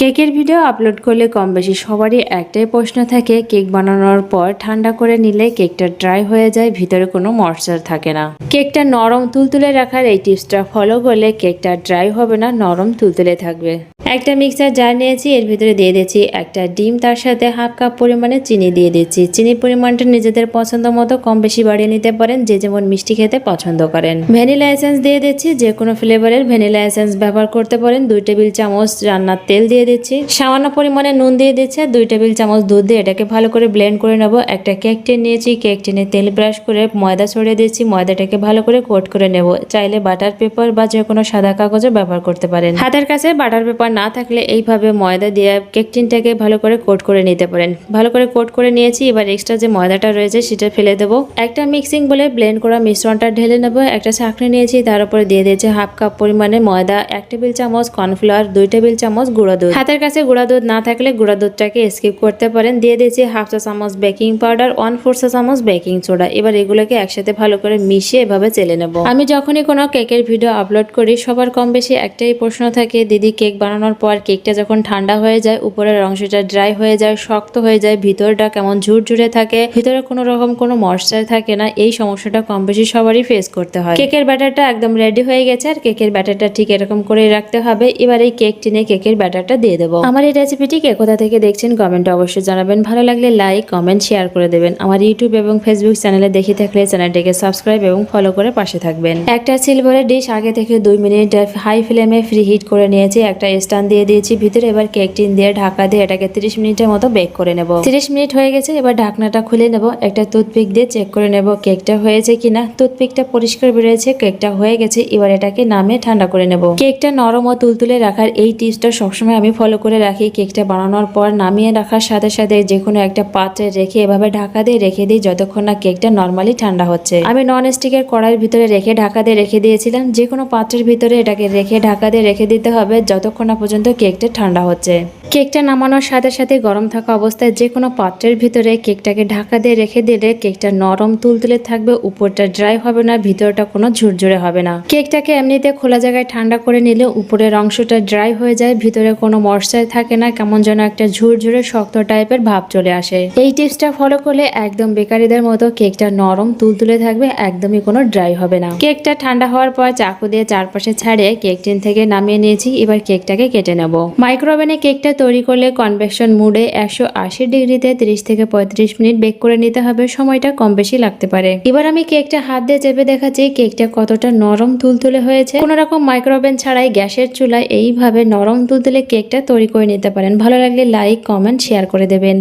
কেকের video upload করলে কম বেশি সবারই একটাই প্রশ্ন থাকে, কেক বানানোর পর ঠান্ডা করে নিলে কেকটা ড্রাই হয়ে যায়, ভিতরে কোনো ময়শ্চার থাকে না। কেকটা নরম তুলতুলে রাখার এই টিপসটা ফলো করলে কেকটা ড্রাই হবে না, নরম তুলতুলে থাকবে। একটা মিক্সার জার নিয়েছি, এর ভিতরে দিয়ে দিচ্ছি একটা ডিম, তার সাথে হাফ কাপ পরিমাণে চিনি দিয়ে দিচ্ছি চিনির পরিমাণটা নিজেদের পছন্দ মতো কম বেশি বাড়িয়ে নিতে পারেন, যে যেমন মিষ্টি খেতে পছন্দ করেন। ভ্যানিলা এসেন্স দিয়ে দিচ্ছি, যে কোনো ফ্লেভারের ভ্যানিলা এসেন্স ব্যবহার করতে পারেন। দুই টেবিল চামচ রান্নার তেল দিয়ে দিচ্ছি। সামান্য পরিমাণে নুন দিয়ে দিচ্ছে দুই টেবিল চামচ দুধ দিয়ে এটাকে ভালো করে ব্লেন্ড করে নেব। একটা কেক টিন নিয়েছি কেক টিনে তেল ব্রাশ করে ময়দা ছড়িয়ে দিচ্ছি। ময়দাটাকে ভালো করে কোট করে নেব। চাইলে বাটার পেপার বা যে কোনো সাদা কাগজও ব্যবহার করতে পারেন। হাতের কাছে বাটার পেপার না থাকলে এইভাবে ময়দা দিয়ে কেক টিনটাকে ভালো করে কোট করে নিতে পারেন। ভালো করে কোট করে নিয়েছি, এবার এক্সট্রা যে ময়দাটা রয়েছে সেটা ফেলে দেবো। একটা মিক্সিং বলে ব্লেন্ড করা মিশ্রণটা ঢেলে নেব। একটা চাকনি নিয়েছি, তার উপরে দিয়ে দিয়েছি হাফ কাপ পরিমাণে ময়দা, এক টেবিল চামচ কর্নফ্লাওয়ার দুই টেবিল চামচ গুঁড়া দুধ। হাতের কাছে গুঁড়া দুধ না থাকলে গুঁড়া দুধটাকে স্কিপ করতে পারেন। দিয়ে দিয়েছি হাফ চা চামচ বেকিং পাউডার ওয়ান ফোর চা চামচ বেকিং সোডা এবার এগুলোকে একসাথে ভালো করে মিশিয়ে এভাবে চেলে নেব। আমি যখনই কোনো কেকের ভিডিও আপলোড করি, সবার কম বেশি একটাই প্রশ্ন থাকে, দিদি, কেক বানানোর পর কেকটা যখন ঠান্ডা হয়ে যায়, উপরের অংশটা ড্রাই হয়ে যায়, শক্ত হয়ে যায়, ভিতরটা কেমন ঝুরঝুরে থাকে, ভিতরে কোনো রকম কোনো ময়শ্চার থাকে না, এই সমস্যাটা কম বেশি সবারই ফেস করতে হয়। কেকের ব্যাটারটা একদম রেডি হয়ে গেছে আর কেকের ব্যাটারটা ঠিক এরকম করে রাখতে হবে। এবার এই কেক টিনে কেকের ব্যাটারটা দিয়ে দেবো। আমার এই রেসিপিটি কে কোথা থেকে দেখছেন কমেন্টে অবশ্যই জানাবেন। ভালো লাগলে লাইক কমেন্ট শেয়ার করে দেবেন। আমার ইউটিউব এবং ফেসবুক চ্যানেলে দেখে থাকলে চ্যানেলটিকে সাবস্ক্রাইব এবং ফলো করে পাশে থাকবেন। একটা সিলভারের ডিশ আগে থেকে দুই মিনিট হাই ফ্লেমে ফ্রি হিট করে নিয়েছি। একটা স্ট্যান্ড দিয়ে দিয়েছি, ভিতরে এবার কেক টিন দিয়ে ঢাকা দিয়ে এটাকে 30 মিনিটের মতো বেক করে নেব। 30 মিনিট হয়ে গেছে, এবার ঢাকনাটা খুলে নেব, একটা টুথপিক দিয়ে চেক করে নেব কেকটা হয়েছে কিনা। টুথপিকটা পরিষ্কার বেরিয়েছে কেকটা হয়ে গেছে, এবার এটাকে নামিয়ে ঠান্ডা করে নেব। কেকটা নরম ও তুলতুলে রাখার এই টিপসটা সবসময় আমি ফলো করে রাখি। কেকটা বানানোর পর নামিয়ে রাখার সাথে সাথে যে কোনো একটা পাত্রে রেখে এভাবে ঢাকা দিয়ে রেখে দিই, যতক্ষণ না কেকটা নর্মালি ঠান্ডা হচ্ছে। আমি নন স্টিকের কড়াইয়ের ভিতরে রেখে ঢাকা দিয়ে রেখে দিয়েছিলাম, যে কোনো পাত্রের ভিতরে এটাকে রেখে ঢাকা দিয়ে রেখে দিতে হবে, যতক্ষণ না পর্যন্ত কেকটা ঠান্ডা হচ্ছে। কেকটা নামানোর সাথে সাথে গরম থাকা অবস্থায় যে কোনো পাত্রের ভিতরে কেকটাকে ঢাকা দিয়ে রেখে দিলে কেকটা নরম তুলতুলে থাকবে, উপরটা ড্রাই হবে না, ভিতরটা কোনো ঝুরঝুরে হবে না। কেকটাকে এমনিতে খোলা জায়গায় ঠান্ডা করে নিলে উপরের অংশটা ড্রাই হয়ে যায়, ভিতরে কোনো মশাই থাকে না, কেমন যেন একটা ঝুরঝুরে শক্ত টাইপের ভাব চলে আসে। এই টিপসটা ফলো করলে একদম বেকারিদের মতো কেকটা নরম তুলতুলে থাকবে, একদমই কোনো ড্রাই হবে না। কেকটা ঠান্ডা হওয়ার পর চাকু দিয়ে চারপাশে ছাড়িয়ে কেক টিন থেকে নামিয়ে নিয়েছি, এবার কেকটাকে কেটে নেব। মাইক্রোওভেনে কেকটা তৈরি করলে কনভেকশন মুডে একশো আশি ডিগ্রিতে তিরিশ থেকে পঁয়ত্রিশ মিনিট বেক করে নিতে হবে, সময়টা কম বেশি লাগতে পারে। এবার আমি কেকটা হাত দিয়ে চেপে দেখাচ্ছি, কেকটা কতটা নরম তুলতুলে হয়েছে। কোনো রকম মাইক্রোওভেন ছাড়াই গ্যাসের চুলায় এইভাবে নরম তুলতুলে কেকটা তৈরি করে নিতে পারেন। ভালো লাগলে লাইক কমেন্ট শেয়ার করে দেবেন।